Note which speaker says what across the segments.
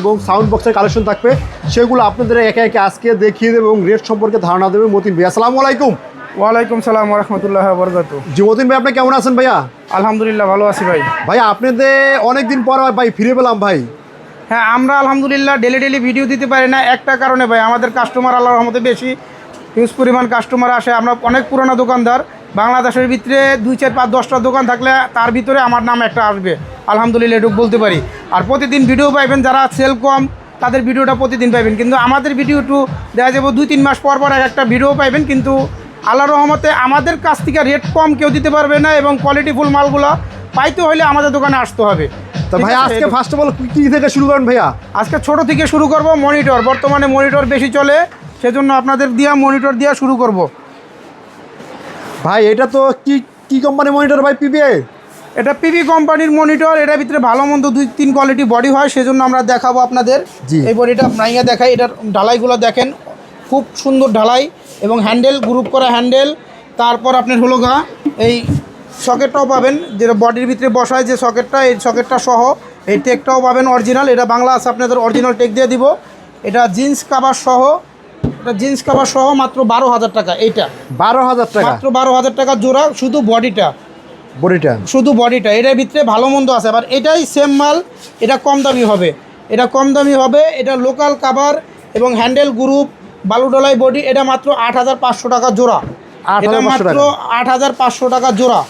Speaker 1: এবং সাউন্ড বক্সের কালেকশন থাকবে। সেগুলো আপনাদের একে একে আজকে দেখিয়ে দেবে এবং রেট সম্পর্কে ধারণা দেবে। মতিন ভাই আসসালামু আলাইকুম।
Speaker 2: ওয়ালাইকুম সালাম রহমতুল্লাহ বরকাত
Speaker 1: মতিন ভাই আপনি কেমন আছেন ভাইয়া?
Speaker 2: আলহামদুলিল্লাহ ভালো আছি ভাই।
Speaker 1: ভাই আপনাদের অনেকদিন পর ভাই ফিরে পেলাম ভাই।
Speaker 2: হ্যাঁ আমরা আলহামদুলিল্লাহ ডেলি ডেলি ভিডিও দিতে পারি না। একটা কারণে ভাই আমাদের কাস্টমার আল্লাহর রহমতে বেশি। হিউজ পরিমাণ কাস্টমার আসে। আমরা অনেক পুরোনো দোকানদার। বাংলাদেশের ভিতরে দুই চার পাঁচ দশটা দোকান থাকলে তার ভিতরে আমার নাম একটা আসবে। আলহামদুলিল্লাহ এটুকু বলতে পারি। আর প্রতিদিন ভিডিও পাইবেন যারা সেল কম তাদের ভিডিওটা প্রতিদিন পাইবেন। কিন্তু আমাদের ভিডিও একটু দেখা যাবে দুই তিন মাস পর পর এক একটা ভিডিও পাইবেন কিন্তু আল্লাহ রহমতে আমাদের কাছ থেকে রেট কম কেউ দিতে পারবে না এবং কোয়ালিটিফুল মালগুলো পাইতে হলে আমাদের দোকানে আসতে হবে।
Speaker 1: তো ভাই আজকে ফার্স্ট অফ অল কি থেকে শুরু করেন ভাইয়া?
Speaker 2: আজকে ছোট থেকে শুরু করব মনিটর বর্তমানে মনিটর বেশি চলে সেজন্য আপনাদের দিয়া মনিটর দিয়া শুরু করব।
Speaker 1: ভাই এটা তো কি কি কোম্পানি মনিটর ভাই পিবিএ
Speaker 2: এটা পিভি কোম্পানির মনিটর এটার ভিতরে ভালো মন্দ দুই তিন কোয়ালিটি বডি হয় সেজন্য আমরা দেখাবো আপনাদের। এই বডিটা নাইয়া দেখাই এটার ঢালাইগুলো দেখেন খুব সুন্দর ঢালাই এবং হ্যান্ডেল গ্রুপ করা হ্যান্ডেল তারপর আপনার হলো গা এই সকেটটাও পাবেন যেটা বডির ভিতরে বসায় যে সকেটটা এই সকেটটা সহ এই টেকটাও পাবেন অরিজিনাল এটা বাংলা আছে আপনাদের অরিজিনাল টেক দিয়ে দিব। এটা জিন্স কাভার সহ এটা জিন্স কাভার সহ মাত্র বারো হাজার টাকা এইটা।
Speaker 1: বারো হাজার টাকা?
Speaker 2: মাত্র বারো হাজার টাকা জোড়া শুধু বডিটা
Speaker 1: বডিটা
Speaker 2: শুধু বডিটা এটার ভিতরে ভালো মন্দ আছে আবার এটাই সেম মাল এটা কম দামি হবে। এটা কম দামি হবে এটা লোকাল কাভার এবং হ্যান্ডেল গ্রুপ বালুডলাই বডি এটা মাত্র আট হাজার পাঁচশো টাকা জোড়া।
Speaker 1: 8,500
Speaker 2: এটা মাত্র আট হাজার পাঁচশো টাকা জোড়া।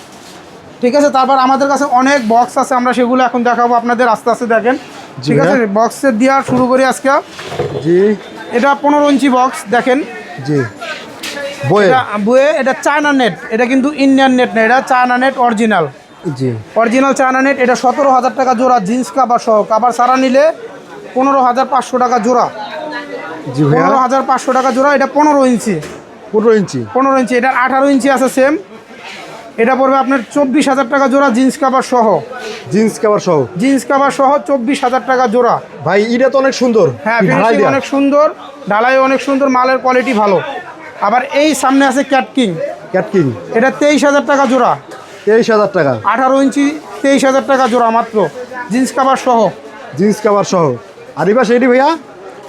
Speaker 2: ঠিক আছে তারপর আমাদের কাছে অনেক বক্স আছে আমরা সেগুলো এখন দেখাবো আপনাদের আস্তে আস্তে দেখেন। ঠিক আছে বক্সের দেওয়া শুরু করি আজকে।
Speaker 1: জি।
Speaker 2: এটা পনেরো ইঞ্চি বক্স দেখেন।
Speaker 1: জি। বয়ে
Speaker 2: এটা বইয়ে এটা চায়না নেট এটা কিন্তু ইন্ডিয়ান নেট না এটা চায়না নেট অরিজিনাল
Speaker 1: জি।
Speaker 2: অরিজিনাল চায়না নেট এটা সতেরো হাজার টাকা জোড়া জিন্স কাবার সহ। কাভার সারা নিলে পনেরো হাজার পাঁচশো টাকা জোড়া।
Speaker 1: জি
Speaker 2: পনেরো হাজার পাঁচশো টাকা জোড়া এটা পনেরো ইঞ্চি।
Speaker 1: পনেরো ইঞ্চি।
Speaker 2: পনেরো ইঞ্চি এটার আঠারো ইঞ্চি আছে সেম এটা পড়বে আপনার চব্বিশ হাজার টাকা জোড়া জিন্স কাভার সহ।
Speaker 1: জিন্স কাভার সহ।
Speaker 2: জিন্স কাভার সহ চব্বিশ হাজার টাকা জোড়া।
Speaker 1: ভাই এটা তো অনেক সুন্দর।
Speaker 2: হ্যাঁ অনেক সুন্দর ঢালাই অনেক সুন্দর মালের কোয়ালিটি ভালো। আবার এই সামনে আছে ক্যাটকিং
Speaker 1: ক্যাটকিং
Speaker 2: এটা তেইশ হাজার টাকা জোড়া।
Speaker 1: তেইশ হাজার টাকা।
Speaker 2: আঠারো ইঞ্চি তেইশ হাজার টাকা জোড়া মাত্র। জিন্স কাভার সহ।
Speaker 1: জিন্স কাভার সহ। আর এবার সেটি ভাইয়া?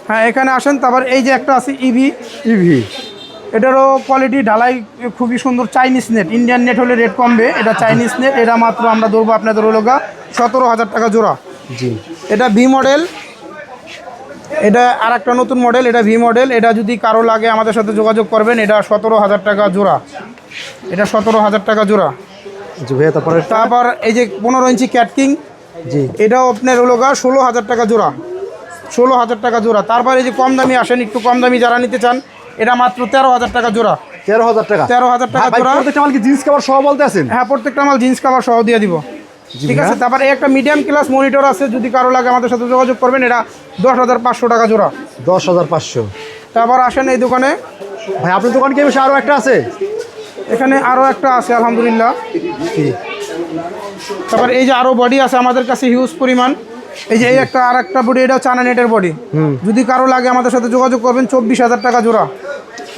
Speaker 2: হ্যাঁ এখানে আসেন তারপর এই যে একটা আছে ইভি
Speaker 1: ইভি
Speaker 2: এটারও কোয়ালিটি ঢালাই খুবই সুন্দর চাইনিজ নেট ইন্ডিয়ান নেট হলে রেট কমবে এটা চাইনিজ নেট এটা মাত্র আমরা ধরবো আপনাদের হলো গা সতেরো হাজার টাকা জোড়া।
Speaker 1: জি।
Speaker 2: এটা ভি মডেল এটা আর একটা নতুন মডেল এটা ভি মডেল এটা যদি কারও লাগে আমাদের সাথে যোগাযোগ করবেন এটা সতেরো হাজার টাকা জোড়া। এটা সতেরো হাজার টাকা জোড়া।
Speaker 1: জি ভাইয়া তারপরে
Speaker 2: তারপর এই যে পনেরো ইঞ্চি ক্যাটকিং
Speaker 1: জি।
Speaker 2: এটাও আপনার হলো গা ষোলো হাজার টাকা জোড়া। ষোলো হাজার টাকা জোড়া। তারপর এই যে কম দামি আসেন একটু কম দামি যারা নিতে চান এটা মাত্র তেরো হাজার টাকা জোড়া।
Speaker 1: তেরো হাজার টাকা।
Speaker 2: তেরো হাজার টাকা জোড়া।
Speaker 1: প্রত্যেকটা মাল কি জিন্স কাভার সহ বলতে আছেন?
Speaker 2: হ্যাঁ প্রত্যেকটা মাল জিন্স কাভার সহ দিয়ে দিব। ঠিক আছে তারপরে একটা মিডিয়াম ক্লাস মনিটর আছে যদি কারও লাগে আমাদের সাথে যোগাযোগ করবেন এটা দশ হাজার পাঁচশো টাকা জোড়া।
Speaker 1: দশ হাজার পাঁচশো।
Speaker 2: তারপর আসেন এই দোকানে।
Speaker 1: ভাই আপনার দোকান কি আরও একটা আছে?
Speaker 2: এখানে আরও একটা আছে আলহামদুলিল্লাহ। তারপর এই যে আরও বডি আছে আমাদের কাছে হিউজ পরিমাণ। এই যে এই একটা আর একটা বডি এটাও চানা নেটের বডি যদি কারও লাগে আমাদের সাথে যোগাযোগ করবেন চব্বিশ হাজার টাকা জোড়া।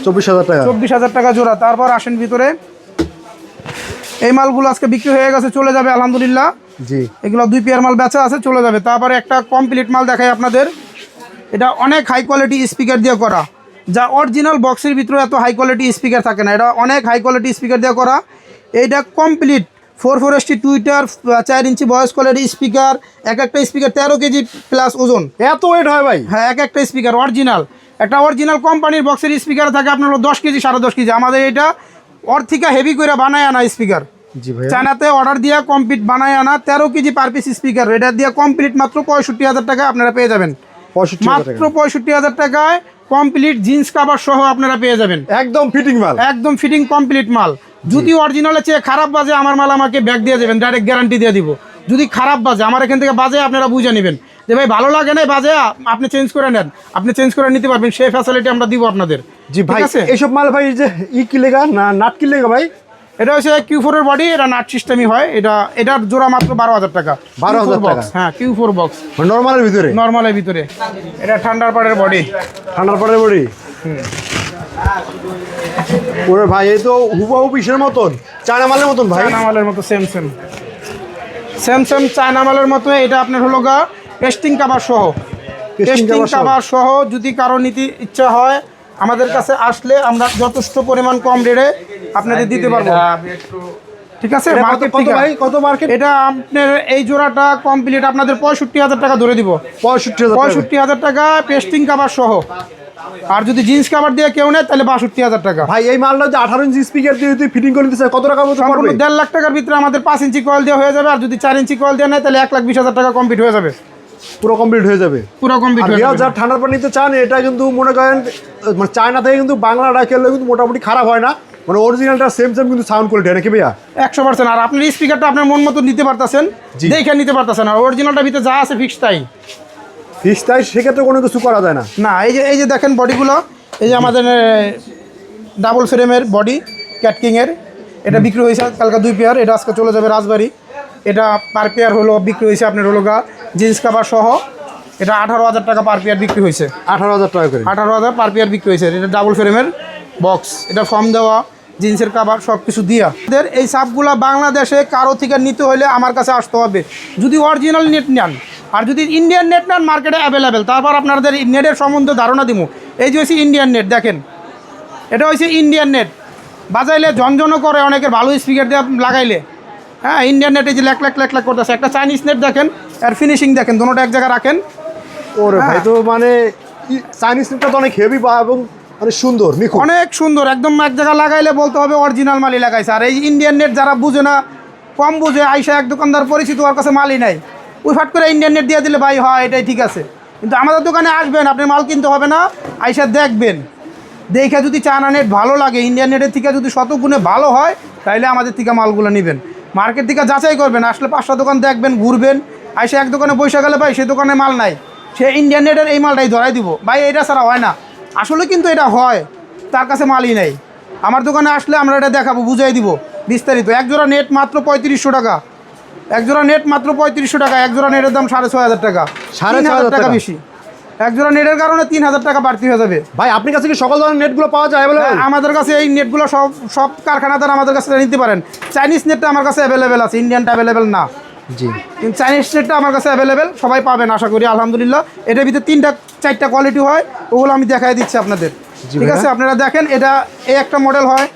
Speaker 1: চব্বিশ হাজার টাকা।
Speaker 2: চব্বিশ হাজার টাকা জোড়া। তারপর আসেন ভিতরে। এই মালগুলো আজকে বিক্রি হয়ে গেছে চলে যাবে আলহামদুলিল্লাহ।
Speaker 1: জি।
Speaker 2: এগুলো দুই পেয়ার মাল বেচা আছে চলে যাবে। তারপরে একটা কমপ্লিট মাল দেখাই আপনাদের। এটা অনেক হাই কোয়ালিটি স্পিকার দিয়ে করা। যা অরিজিনাল বক্সের ভিতরে এত হাই কোয়ালিটি স্পিকার থাকে না। এটা অনেক হাই কোয়ালিটি স্পিকার দিয়ে করা। এইটা complete four four ST tweeter চার ইঞ্চি ভয়েস কোয়ালিটি স্পিকার এক একটা স্পিকার তেরো কেজি প্লাস ওজন।
Speaker 1: এত ওয়েট হয় ভাই?
Speaker 2: হ্যাঁ এক একটা স্পিকার অরিজিনাল একটা অরিজিনাল কোম্পানির বক্সের স্পিকার থাকে আপনার দশ কেজি সাড়ে দশ কেজি। আমাদের এটা ওর থেকে হেভি করে বানায় আনা স্পিকার চায়নাতে অর্ডার দিয়া কমপ্লিট বানায় আনা তেরো কেজি পার পিস স্পিকার এটা দিয়ে কমপ্লিট মাত্র পঁয়ষট্টি হাজার টাকা আপনারা পেয়ে যাবেন। মাত্র পঁয়ষট্টি হাজার টাকায় কমপ্লিট জিন্স কাভার সহ আপনারা পেয়ে যাবেন।
Speaker 1: একদম ফিটিং মাল।
Speaker 2: একদম ফিটিং কমপ্লিট মাল। যদি অরিজিনালের চেয়ে খারাপ বাজে আমার মাল আমাকে ব্যাগ দিয়ে দেবেন ডাইরেক্ট গ্যারান্টি দিয়ে দিব। যদি খারাপ বাজে আমার এখান থেকে বাজে আপনারা বুঝে নেবেন। যে ভাই ভালো লাগে না বাজে আপনি চেঞ্জ করে নেন। আপনি চেঞ্জ করে নিতে পারবেন সেই ফ্যাসিলিটি আমরা দিব আপনাদের।
Speaker 1: জি ভাই এইসব মাল ভাই যে ই কি লেগা? না নাট কি লেগা ভাই?
Speaker 2: এটা হচ্ছে কিউ ফোরের বডি এটা নাট সিস্টেমই হয়। এটা এটার জোড়া মাত্র বারো হাজার টাকা। বারো হাজার
Speaker 1: বক্স
Speaker 2: হ্যাঁ কিউ ফোর বক্স
Speaker 1: নর্মালের ভিতরে?
Speaker 2: নর্মালের ভিতরে। এটা ঠান্ডার পাড়ের বডি
Speaker 1: ঠান্ডার পাড়ের বড়ি ওরে ভাই এই তো হুবাহু পিসের মতন। চায়না মালের মতন ভাই?
Speaker 2: চায়না মালের মতো same same same same China মালের মতো এটা আপনার হলো গা পেস্টিং কাভার সহ। টেস্টিং
Speaker 1: cover সহ?
Speaker 2: কাভার সহ যদি কারও নিতে ইচ্ছা হয় আমাদের কাছে আসলে আমরা যথেষ্ট পরিমাণ কম রেটে আপনাদের দিতে পারব। ঠিক আছে? মার্কেট
Speaker 1: কত ভাই? কত মার্কেট
Speaker 2: এটা আপনার এই জোড়াটা কমপ্লিট আপনাদের পঁয়ষট্টি হাজার টাকা ধরে দিব।
Speaker 1: পঁয়ষট্টি।
Speaker 2: পঁয়ষট্টি হাজার টাকা পেস্টিং কাভার সহ। আর যদি জিন্স কাভার দিয়ে কেউ নেয় তাহলে বাষট্টি হাজার টাকা।
Speaker 1: ভাই এই মালটা যে আঠারো ইঞ্চি স্পিকার দিয়ে যদি ফিটিং করে চায় কত টাকা মতো পড়বে?
Speaker 2: দেড় লাখ টাকার ভিতরে আমাদের পাঁচ ইঞ্চি কয়েল দেওয়া হয়ে যাবে আর যদি চার ইঞ্চি কয়েল দেওয়া নেয় তাহলে এক লাখ বিশ হাজার টাকা কমপ্লিট হয়ে যাবে।
Speaker 1: পুরো কমপ্লিট হয়ে যাবে।
Speaker 2: পুরো কমপ্লিট হয়ে যাবে।
Speaker 1: যারা ঠান্ডার পানি নিতে চান এটা কিন্তু মনে করেন মানে চায়না থেকে কিন্তু বাংলাটা খেললে কিন্তু মোটামুটি খারাপ হয় না। মানে অরিজিনালটা সেম সেম কিন্তু সাউন্ড কোয়ালিটি নাকি ভাইয়া?
Speaker 2: একশো পার্সেন্ট আর আপনার স্পিকারটা আপনার মন মতো নিতে পারতেছেন। দেখে নিতে পারতেছেন আর অরিজিনালটা ভিতরে যা আছে ফিক্স তাই।
Speaker 1: ফিস তাই সেক্ষেত্রে কোনো কিছু করা যায় না।
Speaker 2: না এই যে এই যে দেখেন বডিগুলো এই যে আমাদের ডাবল ফ্রেমের বডি ক্যাটকিংয়ের এটা বিক্রি হয়েছে কালকা দুই পেয়ার এটা আজকে চলে যাবে রাজবাড়ি। এটা পার পেয়ার হলো বিক্রি হয়েছে আপনার হলো গা জিন্স কাভার সহ এটা আঠারো হাজার টাকা পার পেয়ার বিক্রি হয়েছে।
Speaker 1: আঠারো হাজার টাকা করে।
Speaker 2: আঠারো হাজার পার পেয়ার বিক্রি হয়েছে। এটা ডাবল ফ্রেমের বক্স এটা ফর্ম দেওয়া জিন্সের কাভার সব কিছু দিয়া। এদের এই সাপগুলা বাংলাদেশে কারও থেকে নিতে হলে আমার কাছে আসতে হবে। যদি অরিজিনাল নেট নেন আর যদি ইন্ডিয়ান নেট নেন মার্কেটে অ্যাভেলেবেল তারপর আপনাদের নেটের সম্বন্ধে ধারণা দিব এই যে হচ্ছে ইন্ডিয়ান নেট দেখেন। এটা হচ্ছে ইন্ডিয়ান নেট বাজাইলে ঝনঝনও করে অনেকের ভালো স্পিকার দিয়ে লাগাইলে। হ্যাঁ ইন্ডিয়ান নেট এই যে লেক লেক লেক লেক করতেছে। একটা চাইনিজ নেট দেখেন আর ফিনিশিং দেখেন দুটোটা এক জায়গায় রাখেন।
Speaker 1: ওরে ভাই
Speaker 2: হ্যাঁ।
Speaker 1: তো মানে চাইনিজ নেটটা তো অনেক হেভি বা এবং মানে সুন্দর
Speaker 2: অনেক সুন্দর একদম এক জায়গায় লাগাইলে বলতে হবে অরিজিনাল মালই লাগাইছে। আর এই ইন্ডিয়ান নেট যারা বুঝে না কম বুঝে আইসা এক দোকানদার পরিচিত ওর কাছে মালই নাই। ওই ফাট করে ইন্ডিয়ান নেট দিয়ে দিলে ভাই হয় এটাই ঠিক আছে। কিন্তু আমাদের দোকানে আসবেন আপনি মাল কিনতে হবে না আইসা দেখবেন। দেখে যদি চায়না নেট ভালো লাগে ইন্ডিয়ান নেটের থেকে যদি শত গুণে ভালো হয় তাহলে আমাদের থেকে মালগুলো নেবেন। মার্কেট থেকে যাচাই করবেন আসলে পাঁচটা দোকান দেখবেন ঘুরবেন আইসা এক দোকানে বসে গেলে ভাই সে দোকানে মাল নাই। সে ইন্ডিয়ান নেটের এই মালটাই ধরাই দিব। ভাই এটা ছাড়া হয় না। আসলে কিন্তু এটা হয় তার কাছে মালই নেই। আমার দোকানে আসলে আমরা এটা দেখাবো বুঝাই দিব বিস্তারিত। এক জোড়া নেট মাত্র পঁয়ত্রিশশো টাকা। এক জোড়া নেট মাত্র পঁয়ত্রিশশো টাকা এক জোড়া নেটের দাম সাড়ে ছয় হাজার টাকা।
Speaker 1: সাড়ে ছয়
Speaker 2: হাজার টাকা। বেশি। এক জোড়া নেটের কারণে তিন হাজার টাকা বাড়তি হয়ে যাবে।
Speaker 1: ভাই আপনার কাছে কি সকল ধরনের নেটগুলো পাওয়া যায় অ্যাভেলেবেল
Speaker 2: আমাদের কাছে এই নেটগুলো সব সব কারখানাদার আমাদের কাছে নিতে পারেন। চাইনিজ নেটটা আমার কাছে অ্যাভেলেবেল আছে ইন্ডিয়ানটা অ্যাভেলেবেল না।
Speaker 1: জি।
Speaker 2: চাইনিজ নেটটা আমার কাছে অ্যাভেলেবেল সবাই পাবেন আশা করি আলহামদুলিল্লাহ। এটার ভিতরে তিনটা চারটা কোয়ালিটি হয় ওগুলো আমি দেখাই দিচ্ছি আপনাদের। ঠিক আছে আপনারা দেখেন এটা এই একটা মডেল হয়।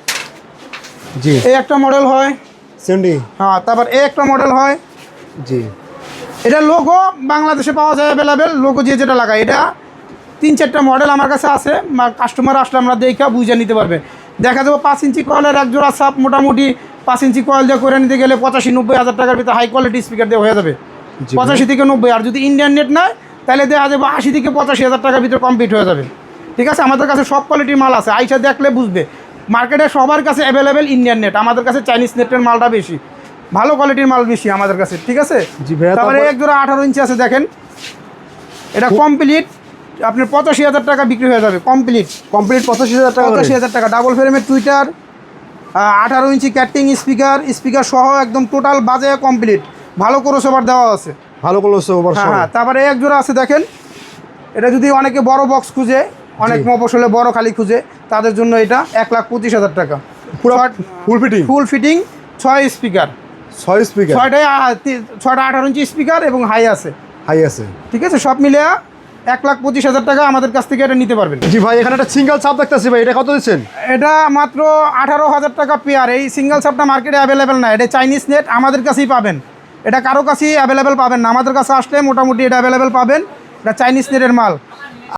Speaker 1: জি।
Speaker 2: এই একটা মডেল হয়।
Speaker 1: সেন্ডি
Speaker 2: হ্যাঁ তারপর এই একটা মডেল হয়।
Speaker 1: জি।
Speaker 2: এটা লোগো বাংলাদেশে পাওয়া যায় অ্যাভেলেবেল লোগো যে যেটা লাগায় এটা তিন চারটা মডেল আমার কাছে আছে। কাস্টমার আসলে আমরা দেখা বুঝে নিতে পারবে। দেখা যাবে পাঁচ ইঞ্চি কলের এক জোড়া সাপ মোটামুটি পাঁচ ইঞ্চি কয়েল দিয়ে করে নিতে গেলে পঁচাশি নব্বই হাজার টাকার ভিতরে হাই কোয়ালিটি স্পিকার দিয়ে হয়ে যাবে। পঁচাশি থেকে নব্বই আর যদি ইন্ডিয়ান নেট নেয় তাহলে দেখা যাবে আশি থেকে পঁচাশি হাজার টাকার ভিতরে কমপ্লিট হয়ে যাবে। ঠিক আছে? আমাদের কাছে সব কোয়ালিটির মাল আছে। আইসা দেখলে বুঝবে। মার্কেটে সবার কাছে অ্যাভেলেবেল ইন্ডিয়ান নেট আমাদের কাছে চাইনিজ নেটের মালটা বেশি। ভালো কোয়ালিটির মাল বেশি আমাদের কাছে। ঠিক আছে? তারপরে এক জোড়া আঠারো ইঞ্চি আছে দেখেন। এটা কমপ্লিট আপনার পঁচাশি হাজার টাকা বিক্রি হয়ে যাবে। কমপ্লিট
Speaker 1: কমপ্লিট পঁচাশি হাজার টাকা।
Speaker 2: পঁচাশি হাজার টাকা। ডাবল ফ্রেমের টুইটার আঠারো ইঞ্চি ক্যাটিং স্পিকার স্পিকার সহ একদম টোটাল বাজে কমপ্লিট ভালো ক্রসওভার দেওয়া আছে।
Speaker 1: ভালো করে হচ্ছে ওভার
Speaker 2: হ্যাঁ হ্যাঁ তারপরে এক জোড়া আছে দেখেন। এটা যদি অনেকে বড় বক্স খুঁজে অনেক মফসলে বড় খালি খুঁজে তাদের জন্য এটা এক লাখ পঁচিশ হাজার টাকা।
Speaker 1: পুরো ফুল ফিটিং
Speaker 2: ফুল ফিটিং ছয় স্পিকার
Speaker 1: ছয় স্পিকার
Speaker 2: ছয়টায় ছয়টা আঠারো ইঞ্চি স্পিকার এবং হাই আছে।
Speaker 1: হাই আছে।
Speaker 2: ঠিক আছে? সব মিলে এক লাখ পঁচিশ হাজার টাকা আমাদের কাছ থেকে এটা নিতে পারবেন।
Speaker 1: জি ভাই এখানে একটা সিঙ্গেল সাপ দেখতেছি ভাই এটা কত দিচ্ছেন?
Speaker 2: এটা মাত্র আঠারো হাজার টাকা পেয়ার। এই সিঙ্গেল সাপটা মার্কেটে অ্যাভেলেবেল না এটা চাইনিজ নেট আমাদের কাছেই পাবেন। এটা কারও কাছেই অ্যাভেলেবেল পাবেন না আমাদের কাছে আসলে মোটামুটি এটা অ্যাভেলেবেল পাবেন। এটা চাইনিজ নেটের মাল।